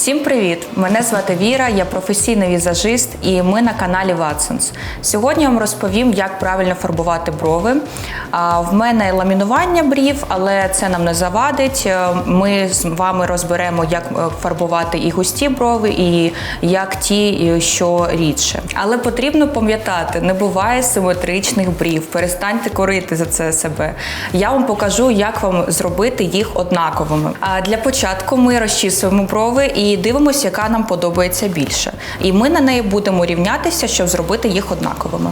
Всім привіт! Мене звати Віра, я професійний візажист, і ми на каналі Watsons. Сьогодні я вам розповім, як правильно фарбувати брови. В мене ламінування брів, але це нам не завадить. Е, Ми з вами розберемо, як е, фарбувати і густі брови, і як ті, що рідше. Але потрібно пам'ятати, не буває симетричних брів. Перестаньте корити за це себе. Я вам покажу, як вам зробити їх однаковими. А для початку ми розчісуємо брови і дивимося, яка нам подобається більше. І ми на неї будемо рівнятися, щоб зробити їх однаковими.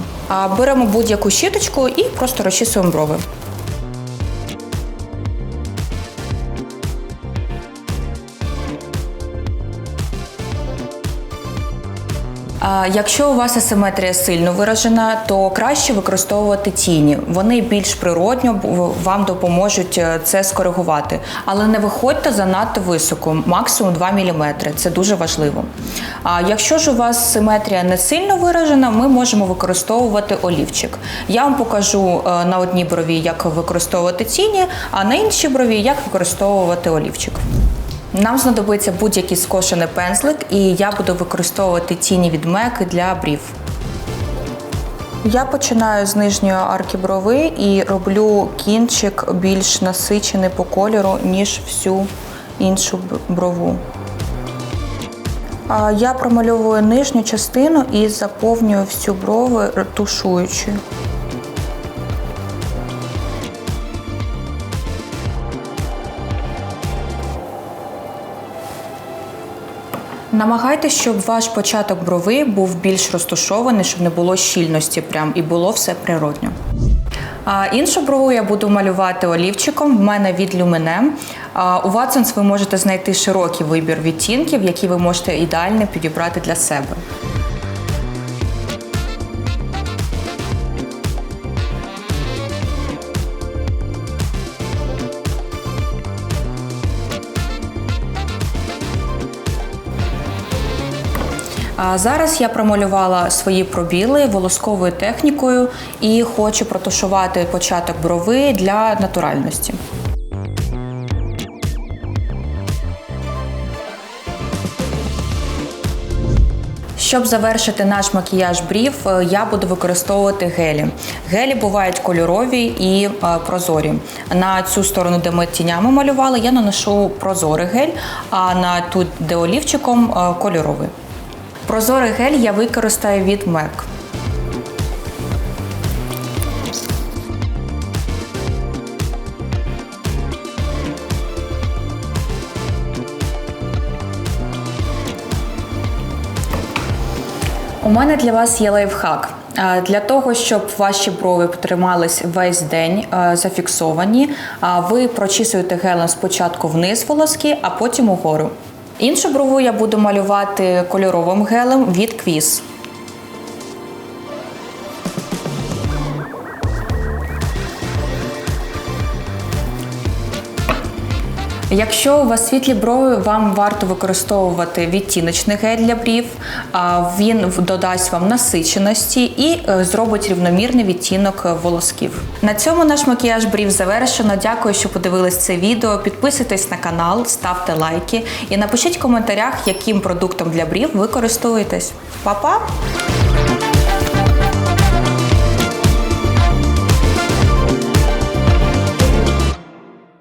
Беремо будь-яку щіточку і просто розчісуємо брови. Якщо у вас асиметрія сильно виражена, то краще використовувати тіні. Вони більш природньо вам допоможуть е, це скоригувати. Але не виходьте занадто високо, максимум 2 мм. Це дуже важливо. А якщо ж у вас симетрія не сильно виражена, ми можемо використовувати олівчик. Я вам покажу е, на одній брові, як використовувати тіні, а на іншій брові, як використовувати олівчик. Нам знадобиться будь-який скошений пензлик, і я буду використовувати тіні від меки для брів. Я починаю з нижньої арки брови і роблю кінчик більш насичений по кольору, ніж всю іншу брову. Я промальовую нижню частину і заповнюю всю брову тушуючою. Намагайтесь, щоб ваш початок брови був більш розташований, щоб не було щільності прям і було все природньо. А іншу брову я буду малювати олівчиком. В мене від люмене. У Watsons ви можете знайти широкий вибір відтінків, які ви можете ідеально підібрати для себе. А зараз я промалювала свої пробіли волосковою технікою і хочу протушувати початок брови для натуральності. Щоб завершити наш макіяж брів, е, я буду використовувати гелі. Гелі бувають кольорові і е, прозорі. На цю сторону, де ми тінями малювали, я наношу прозорий гель, а на ту, де олівчиком, е, кольоровий. Прозорий гель я використаю від MAC. У мене для вас є лайфхак. Для того, щоб ваші брови тримались весь день зафіксовані, ви прочісуєте гелем спочатку вниз волоски, а потім угору. Іншу брову я буду малювати кольоровим гелем від Quiz. Якщо у вас світлі брови, вам варто використовувати відтіночний гель для брів. Він додасть вам насиченості і е, зробить рівномірний відтінок волосків. На цьому наш макіяж брів завершено. Дякую, що подивились це відео. Підписуйтесь на канал, ставте лайки і напишіть в коментарях, яким продуктом для брів ви користуєтесь. Па-па!